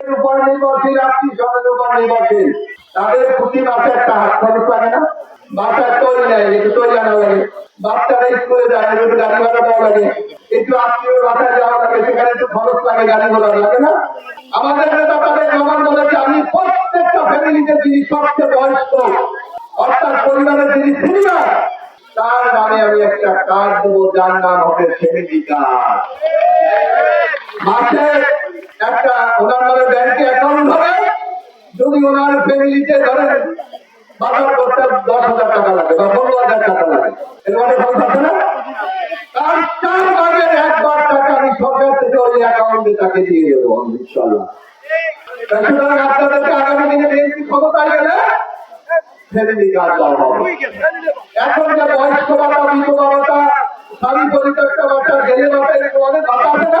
উপর নির্ভরশীল আত্মীয় উপর নির্ভরশীল। তাদের প্রতি মাসে একটা হাত খরচ লাগে না বাচ্চার তৈরি নেয় একটু তৈরি আনা লাগে বাচ্চারা স্কুলে যায় একটু গাড়ি ভাড়া দেওয়া লাগে। একটু আত্মীয় বাসায় যাওয়া লাগে, সেখানে একটু খরচ লাগে, গাড়ি ঘোড়া লাগে না। আমাদের নেতা, তাদের জমান বলেছে, আমি প্রত্যেকটা ফ্যামিলিতে যিনি সবচেয়ে বয়স্ক, অর্থাৎ পরিবারের যিনি সিনিয়র, তার নামে আমি একটা কার্ড দেবো, যার নাম হবে ফ্যামিলি কার্ড। মাসে একটা ওনার নামে ব্যাংকে অ্যাকাউন্ট হবে। যদি ওনার ফ্যামিলিতে ধরেন দশ হাজার টাকা লাগে বা পনেরো হাজার টাকা লাগে, এর মানে খরচ আছে না? তার চার ভাগের একবার টাকা আমি সরকার থেকে ওই অ্যাকাউন্টে তাকে দিয়ে দেবো ইনশাল্লাহ সুতরাং আপনাদেরকে আগামী দিনে বিএনপি ক্ষমতায় গেলে ফ্যামিলি এখন যে বয়স্ক ভাতা বিধবা স্বামী পরিত্যক্ত ভাতা জেলে ভাতা এরকম অনেক ভাতা আছে না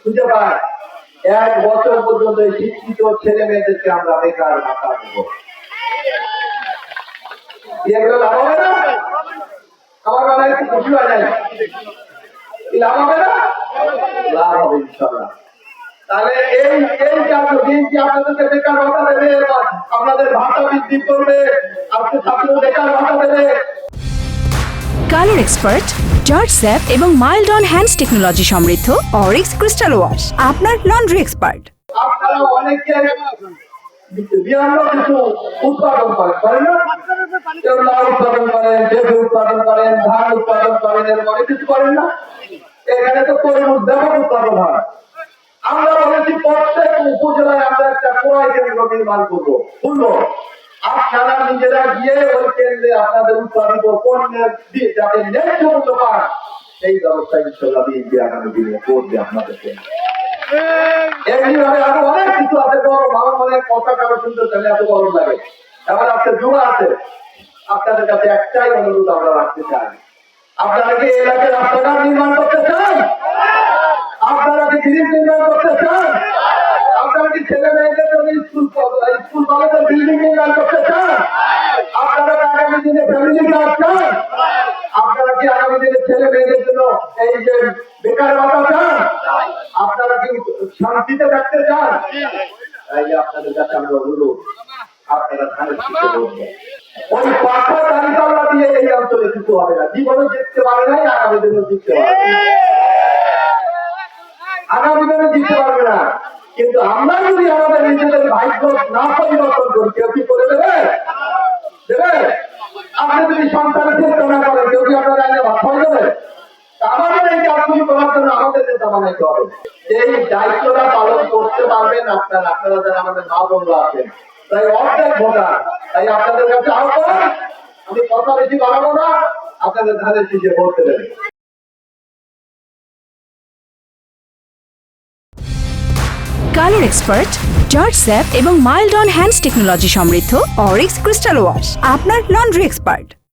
খুঁজে পায় এক বছর পর্যন্ত শিক্ষিত ছেলে মেয়েদেরকে আমরা বেকার ভাতা দেব। এগুলো লাভ হবে না? আমার একটু খুশি হয় নাই? লাভ হবে না? লাভ হবে ইনশাল্লাহ তাহলে এই এই কাজ বিএনপি আপনাদেরকে বেকার ভাতা দেবে আপনাদের ভাতা বৃদ্ধি করবে আজকে ছাত্র বেকার ভাতা দেবে? কালার এক্সপার্ট জর্জ স্যাপ এবং মাইল্ড অন হ্যান্ডস টেকনোলজি সমৃদ্ধ অরিক্স ক্রিস্টাল ওয়াশ আপনার লন্ড্রি এক্সপার্ট। আপনারা অনেকে বিরান্ন কিছু উৎপাদন করেন না? কেউ লাউ উৎপাদন করেন পেঁপে উৎপাদন করেন ধান উৎপাদন করেন এরকম অনেক কিছু করেন না। এখানে তো তরমুজ ব্যাপক উৎপাদন হয়। আমরা বলেছি প্রত্যেক উপজেলায় আমরা একটা ক্রয় কেন্দ্র নির্মাণ করব। খুলবো আপনারা নিজেরা গিয়ে ওই কেন্দ্রে আপনাদের উৎপাদিত পণ্যের দিয়ে যাতে ন্যায্য মূল্য পান সেই ব্যবস্থা ইনশাল্লাহ বিএনপি আগামী দিনে করবে আপনাদেরকে। এমনি ভাবে আরও অনেক কিছু আছে বড় আমার মনে কথা কারও শুনতে চাইলে এত গরম লাগে। এবার আছে যুবা আছে। আপনাদের কাছে একটাই অনুরোধ আমরা রাখতে চাই। আপনারা কি এলাকায় রাস্তাঘাট নির্মাণ করতে চান? আপনারা কি ব্রিজ নির্মাণ করতে চান? আপনারা কি ছেলে মেয়েদের জন্য স্কুল স্কুল কলেজের বিল্ডিং নির্মাণ করতে চান? আপনারা আগামী দিনে ফ্যামিলি কাজ চান? আপনারা কি আগামী দিনে ছেলে মেয়েদের জন্য এই যে বেকার ভাতা চান? আপনারা কি শান্তিতে থাকতে চান? এই আপনাদের কাছে আমরা অনুরোধ, আপনারা ধানের দেন। ওই পাখা তালিকাল্লা দিয়ে এই অঞ্চলে কিছু হবে না। জীবনে জিততে পারে নাই আগামী দিনে জিততে পারবে না। আগামী দিনে জিততে পারবে না। কিন্তু আমরা যদি আমাদের নিজেদের ভাগ্য না পরিবর্তন করি, কেউ কি করে দেবে? দেবে? আপনি যদি সন্তানের চেষ্টা না করেন, কেউ কি আপনার আগে ভাত খাওয়াই দেবে? আমাদের এই কাজগুলি করার জন্য আমাদের নেতা বানাইতে হবে। এই দায়িত্বটা পালন করতে পারবেন আপনারা আপনারা যারা আমাদের মা বন্ধু আছেন। তাই অর্ধেক ভোটার। তাই আপনাদের কাছে আহ্বান আমি কথা বেশি বাড়াবো না। আপনাদের ধানের শীষে ভোট দেবেন। কালার এক্সপার্ট জর্জ স্যাপ এবং মাইল্ড অন হ্যান্ডস টেকনোলজি সমৃদ্ধ অরিক্স ক্রিস্টাল ওয়াশ, আপনার লন্ড্রি এক্সপার্ট।